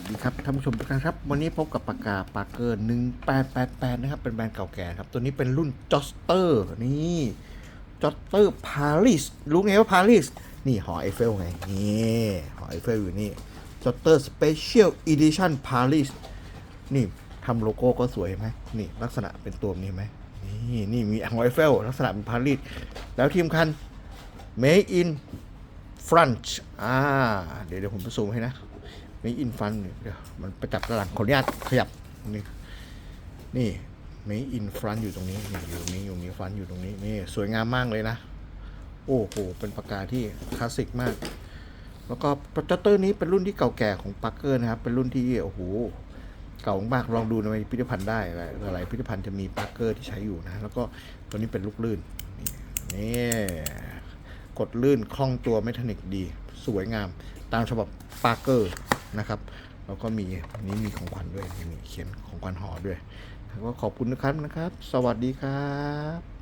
วัสดีครับท่านผู้ชมทุกท่านครับ วันนี้พบกับปากกาปากเกอร์1888นะครับ เป็นแบรนด์เก่าแก่ครับ ตัวนี้เป็นรุ่นจอสเตอร์นี่จอสเตอร์ปารีสรู้ไงว่าปารีสนี่หอไอเฟลไง นี่หอไอเฟลอยู่นี่จอสเตอร์สเปเชียลอีดิชั่นปารีสนี่ทำโลโก้ก็สวยไหมนี่ลักษณะเป็นตัวนี้ไหมนี่นี่มีหอไอเฟลลักษณะเป็นปารีสแล้วทีมคัน Made in France อ่าเดี๋ยวเดี๋ยวผมไปซูมให้นะ Made in France เดี๋ยวมันไปจับด้านหลังขออนุญาตขยับนี่นี่ Made in France อยู่ตรงนี้นี่อยู่นี้อยู่ตรงนี้ฟันอยู่ตรงนี้นี่สวยงามมากเลยนะ โอ้โหเป็นปากกาที่คลาสสิกมาก แล้วก็โปรเจคเตอร์นี้เป็นรุ่นที่เก่าแก่ของปาร์เกอร์นะครับ เป็นรุ่นที่โอ้โหเก่ามากลองดูในพิพิธภัณฑ์ได้หลายหลายพิพิธภัณฑ์จะมีปาร์เกอร์ที่ใช้อยู่นะ แล้วก็ตัวนี้เป็นลูกลื่นนี่นี่กดลื่นคล่องตัวไม่ทนิกดี สวยงาม ตามฉบับปาร์เกอร์ นะครับแล้วก็มีนนี้มีของขวัญด้วยนี่เขียนของขวัญห่อด้วย แล้วก็ขอบคุณนะครับนะครับ สวัสดีครับ